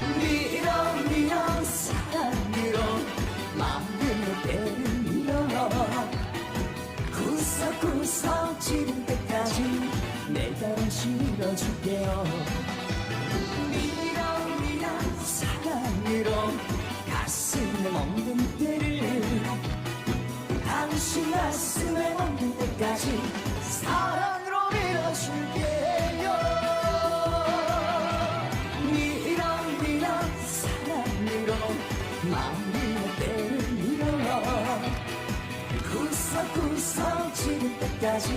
밀어 밀어 싹 밀어 만들면 때를 밀어 구석구석 지는 때까지 내가 실어줄게요. 밀어 밀어 싹 밀어 가슴에 없는 때를 당신 가슴에 없는 때까지 마음이 때를 잃어요 구석구석 지금 때까지